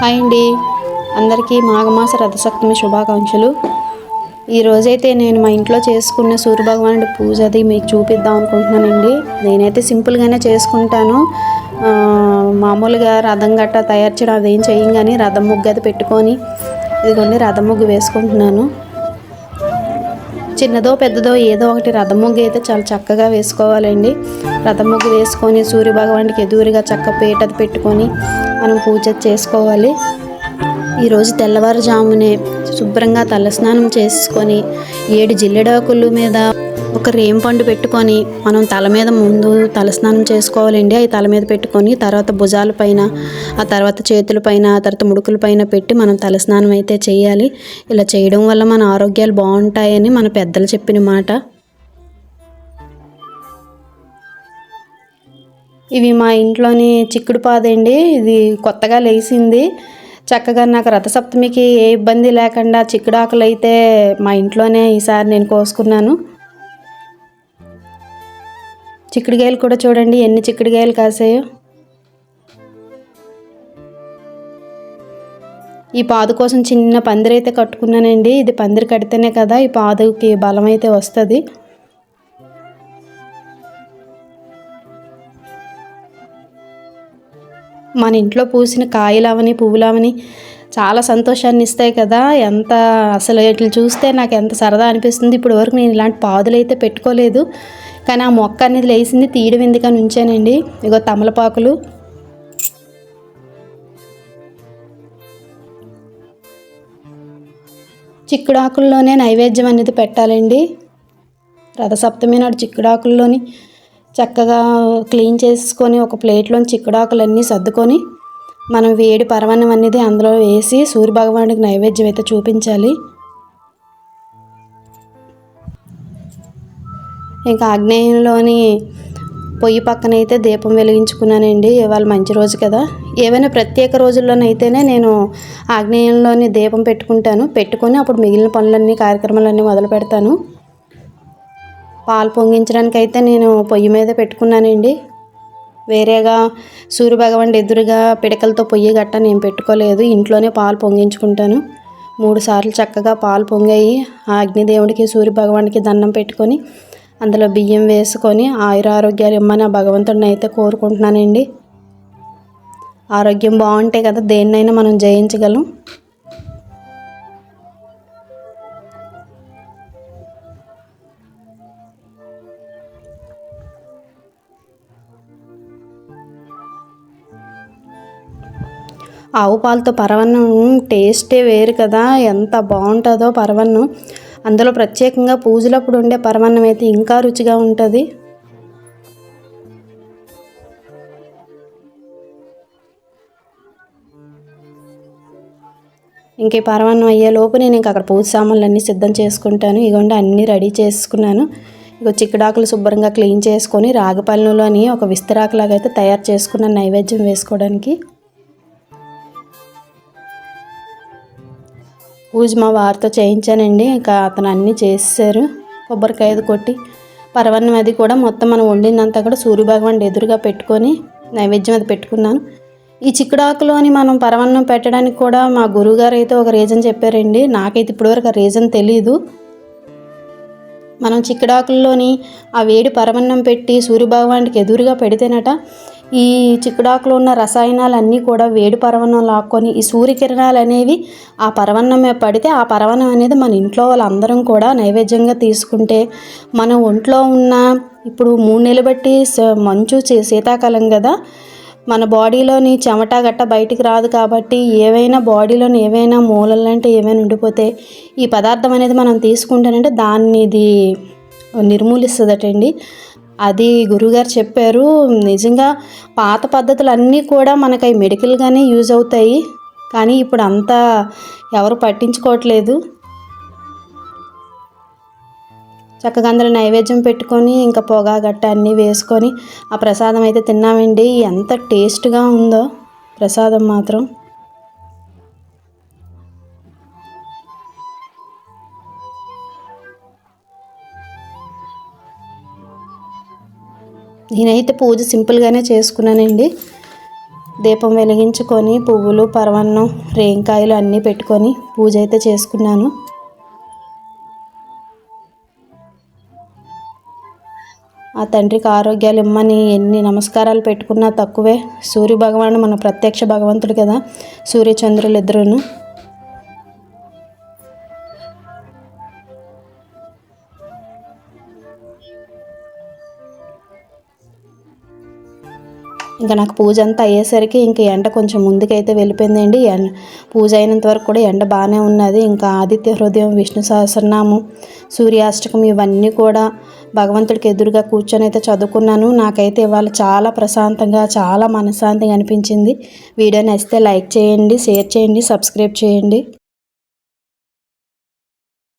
Hi అండి. అందరికీ మాఘమాస రథసప్తమి శుభాకాంక్షలు. ఈరోజైతే నేను మా ఇంట్లో చేసుకున్న సూర్యభగవానుడి పూజ అది మీకు చూపిద్దాం అనుకుంటున్నానండి. నేనైతే సింపుల్గానే చేసుకుంటాను. మామూలుగా రథం గట్ట తయారు చేయడం అదేం చేయం కానీ రథం ముగ్గు అది పెట్టుకొని ఇదిగోండి రథం ముగ్గు వేసుకుంటున్నాను. చిన్నదో పెద్దదో ఏదో ఒకటి రథం ముగ్గు అయితే చాలా చక్కగా వేసుకోవాలండి. రథం ముగ్గు వేసుకొని సూర్యభగవానికి ఎదురుగా చక్క పీటది పెట్టుకొని మనం పూజ చేసుకోవాలి. ఈరోజు తెల్లవారుజామునే శుభ్రంగా తలస్నానం చేసుకొని ఏడు జిల్లెడాకుల మీద ఒక రేం పండు పెట్టుకొని మనం తల మీద ముందు తలస్నానం చేసుకోవాలండి. అవి తల మీద పెట్టుకొని తర్వాత భుజాల పైన ఆ తర్వాత చేతుల పైన ఆ తర్వాత ముడుకుల పైన పెట్టి మనం తలస్నానం అయితే చేయాలి. ఇలా చేయడం వల్ల మన ఆరోగ్యాలు బాగుంటాయని మన పెద్దలు చెప్పిన మాట. ఇవి మా ఇంట్లోని చిక్కుడు పాదండి ఇది కొత్తగా లేచింది చక్కగా నాకు రథసప్తమికి ఏ ఇబ్బంది లేకుండా చిక్కుడాకులు అయితే మా ఇంట్లోనే ఈసారి నేను కోసుకున్నాను. చిక్కుడుకాయలు కూడా చూడండి ఎన్ని చిక్కుడుకాయలు కాసాయో. ఈ పాదు కోసం చిన్న పందిరి అయితే కట్టుకున్నానండి. ఇది పందిరి కడితేనే కదా ఈ పాదుకి బలం అయితే వస్తుంది. మన ఇంట్లో పూసిన కాయలవని పువ్వులవని చాలా సంతోషాన్ని ఇస్తాయి కదా. ఎంత అసలు ఇట్లా చూస్తే నాకు ఎంత సరదా అనిపిస్తుంది. ఇప్పుడు వరకు నేను ఇలాంటి పాదులు అయితే పెట్టుకోలేదు. కానీ ఆ మొక్క అనేది లేచింది తీయడం ఎందుకని ఉంచానండి. ఇగో తమలపాకులు. చిక్కుడాకుల్లోనే నైవేద్యం అనేది పెట్టాలండి. రథసప్తమి నాడు చిక్కుడాకుల్లోని చక్కగా క్లీన్ చేసుకొని ఒక ప్లేట్లోని చిక్కుడాకులన్నీ సర్దుకొని మనం వేడి పరమాన్నం అనేది అందులో వేసి సూర్యభగవానుడికి నైవేద్యం అయితే చూపించాలి. ఇంకా ఆగ్నేయంలోని పొయ్యి పక్కన అయితే దీపం వెలిగించుకున్నానండి. ఇవాళ మంచి రోజు కదా. ఏవైనా ప్రత్యేక రోజుల్లోనైతేనే నేను ఆగ్నేయంలోని దీపం పెట్టుకుంటాను. పెట్టుకొని అప్పుడు మిగిలిన పనులన్నీ కార్యక్రమాలన్నీ మొదలు పెడతాను పాలు పొంగించడానికి అయితే నేను పొయ్యి మీద పెట్టుకున్నానండి. వేరేగా సూర్యభగవాన్ ఎదురుగా పిడకలతో పొయ్యి గట్ట నేను పెట్టుకోలేదు. ఇంట్లోనే పాలు పొంగించుకుంటాను. మూడు సార్లు చక్కగా పాలు పొంగాయి. ఆ అగ్నిదేవుడికి సూర్యభగవానికి దండం పెట్టుకొని అందులో బియ్యం వేసుకొని ఆయుర ఆరోగ్యాలు ఇమ్మని ఆ భగవంతుడిని అయితే కోరుకుంటున్నానండి. ఆరోగ్యం బాగుంటే కదా దేన్నైనా మనం జయించగలం. ఆవు పాలతో పరవన్నం టేస్టే వేరు కదా. ఎంత బాగుంటుందో పరవన్నం. అందులో ప్రత్యేకంగా పూజలప్పుడు ఉండే పరవన్నం అయితే ఇంకా రుచిగా ఉంటుంది. ఇంక ఈ పరమాన్నం అయ్యేలోపు నేను ఇంకా అక్కడ పూజ సామాన్లు అన్నీ సిద్ధం చేసుకుంటాను. ఇగోండి అన్నీ రెడీ చేసుకున్నాను. ఇక చిక్కుడాకులు శుభ్రంగా క్లీన్ చేసుకొని రాగి రాగపల్లిలోని ఒక విస్తరాకులాగా అయితే తయారు చేసుకున్నాను నైవేద్యం వేసుకోవడానికి. పూజ మా వారితో చేయించానండి. ఇంకా అతను అన్నీ చేసేసారు కొబ్బరికాయది కొట్టి పరవన్నం అది కూడా మొత్తం మనం వండిందంతా కూడా సూర్యభగవాన్ ఎదురుగా పెట్టుకొని నైవేద్యం అది పెట్టుకున్నాను. ఈ చిక్కుడాకులోని మనం పరవన్నం పెట్టడానికి కూడా మా గురువుగారు అయితే ఒక రీజన్ చెప్పారండి. నాకైతే ఇప్పటివరకు ఆ రీజన్ తెలియదు మనం చిక్కుడాకుల్లోని ఆ వేడి పరవన్నం పెట్టి సూర్యభగవానికి ఎదురుగా పెడితేనట ఈ చిక్కుడాకులో ఉన్న రసాయనాలన్నీ కూడా వేడి పరవన్నం లాక్కొని ఈ సూర్యకిరణాలు అనేవి ఆ పరవన్నం మీద పడితే ఆ పరవన్నం అనేది మన ఇంట్లో వాళ్ళందరం కూడా నైవేద్యంగా తీసుకుంటే మన ఒంట్లో ఉన్న ఇప్పుడు మూడు నెలలు బట్టి మంచు చే- శీతాకాలం కదా మన బాడీలోని చెమట గట్ట బయటికి రాదు కాబట్టి ఏవైనా బాడీలోని ఏవైనా మూలలు ఏమైనా ఉండిపోతే ఈ పదార్థం అనేది మనం తీసుకుంటానంటే దాన్ని ఇది నిర్మూలిస్తుందటండి. అది గురుగారు చెప్పారు నిజంగా పాత పద్ధతులు అన్నీ కూడా మనకి మెడికల్గానే యూజ్ అవుతాయి కానీ ఇప్పుడు అంతా ఎవరు పట్టించుకోవట్లేదు. చక్కగా అందులో నైవేద్యం పెట్టుకొని ఇంకా పొగ గట్ట అన్నీ వేసుకొని ఆ ప్రసాదం అయితే తిన్నామండి. ఎంత టేస్ట్గా ఉందో ప్రసాదం మాత్రం. నేనైతే పూజ సింపుల్గానే చేసుకున్నానండి. దీపం వెలిగించుకొని పువ్వులు పరవన్నం రేంకాయలు అన్నీ పెట్టుకొని పూజ అయితే చేసుకున్నాను. ఆ తండ్రికి ఆరోగ్యాలు ఇమ్మని ఎన్ని నమస్కారాలు పెట్టుకున్నా తక్కువే. సూర్య భగవానుడు మన ప్రత్యక్ష భగవంతుడు కదా. సూర్యచంద్రులు ఇద్దరును. ఇంకా నాకు పూజ అంతా అయ్యేసరికి ఇంక ఎండ కొంచెం ముందుకైతే వెళ్ళిపోయిందండి. ఎండ పూజ అయినంత వరకు కూడా ఎండ బాగానే ఉన్నది. ఇంకా ఆదిత్య హృదయం విష్ణు సహస్రనామం సూర్యాష్టకం ఇవన్నీ కూడా భగవంతుడికి ఎదురుగా కూర్చొని అయితే చదువుకున్నాను. నాకైతే ఇవాళ చాలా ప్రశాంతంగా చాలా మనశ్శాంతిగా అనిపించింది. వీడియో నచ్చితే లైక్ చేయండి షేర్ చేయండి సబ్స్క్రైబ్ చేయండి.